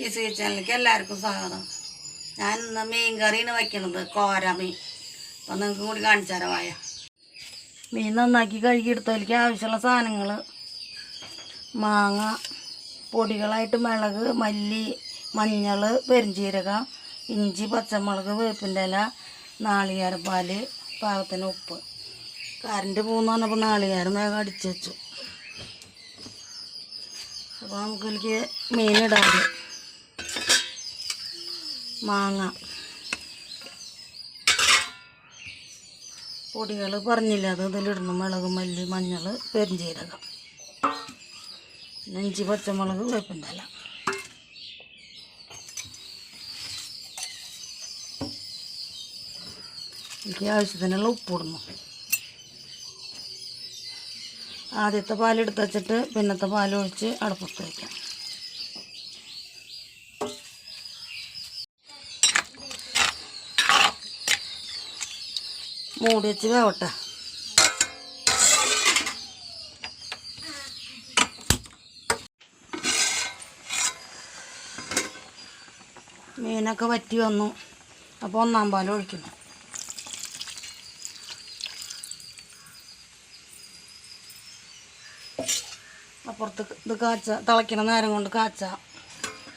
ഈ കിച്ചണിലേക്ക് എല്ലാവർക്കും സ്വാഗതം. ഞാൻ ഇന്ന് മീൻ കറിയാണ് വയ്ക്കണത് കോര മീൻ. അപ്പം നിങ്ങൾക്ക് കൂടി കാണിച്ചു തരാം വായ. മീൻ നന്നാക്കി കഴുകിയെടുത്തതിലേക്ക് ആവശ്യമുള്ള സാധനങ്ങൾ മാങ്ങ പൊടികളായിട്ട് മിളക് മല്ലി മഞ്ഞൾ പെരിഞ്ചീരകം ഇഞ്ചി പച്ചമുളക് വേപ്പിന്റെ ഇല നാളികേരപ്പാൽ പാകത്തിന് ഉപ്പ്. കറണ്ട് പോകുന്ന പറഞ്ഞപ്പോൾ നാളികേരം വേഗം അടിച്ചു വെച്ചു. അപ്പോൾ മീൻ മീനിടാം മാങ്ങ. പൊടികൾ പറഞ്ഞില്ല അത് ഇതിലിടണം. മുളക് മല്ലി മഞ്ഞൾ പെരിഞ്ചീരകം ഇഞ്ചി പച്ചമുളക് വേപ്പിന്റെ എനിക്ക് ആവശ്യത്തിനുള്ള ഉപ്പിടുന്നു ആദ്യത്തെ പാലെടുത്ത് വെച്ചിട്ട് പിന്നത്തെ പാലൊഴിച്ച് അടുപ്പത്ത് വയ്ക്കാം മൂടി വെച്ച് വേവട്ടെ. മീനൊക്കെ വറ്റി വന്നു. അപ്പോൾ ഒന്നാം പാൽ ഒഴിക്കണം അപ്പുറത്ത് ഇത് കാച്ച തിളയ്ക്കണ നേരം കൊണ്ട് കാച്ച.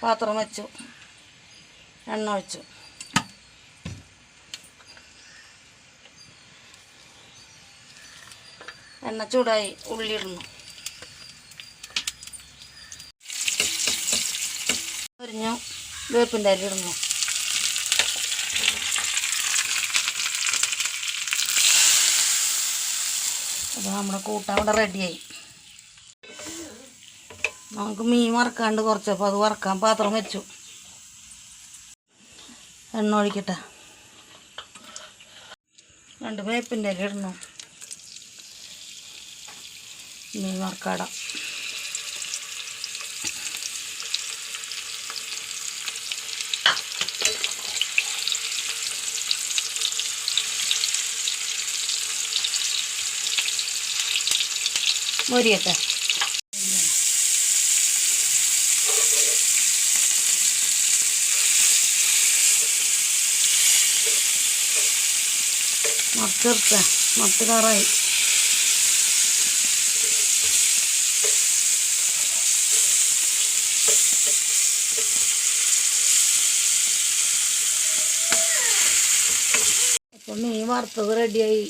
പാത്രം വെച്ചു. എണ്ണ ഒഴിച്ചു. എണ്ണ ചൂടായി ഉള്ളി ഇടുന്നു ഒരിഞ്ഞു വേപ്പിന്റെ അരി ഇടുന്നു അപ്പോൾ നമ്മുടെ കൂട്ടാൻ അവിടെ റെഡിയായി. നമുക്ക് മീൻ വറക്കാണ്ട് കുറച്ചപ്പോൾ അത് വറക്കാൻ പാത്രം വെച്ചു. എണ്ണ ഒഴിക്കട്ടെ. രണ്ട് വേപ്പിന്റെ ഇല ഇടണം. മീൻ വറക്കാട മൊരിയട്ടെ. മത്തിർത്ത മത്തി കറായി അപ്പം മീൻ വറുത്തത് റെഡിയായി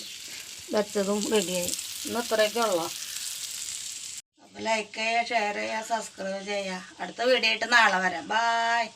വെച്ചതും റെഡിയായി ഇന്ന് ഇത്രയൊക്കെ ഉള്ളു? അപ്പോൾ ലൈക്ക് ചെയ്യുക ഷെയർ ചെയ്യുക സബ്സ്ക്രൈബ് ചെയ്യുക അടുത്ത വീഡിയോ ആയിട്ട് നാളെ വരാം. ബായ്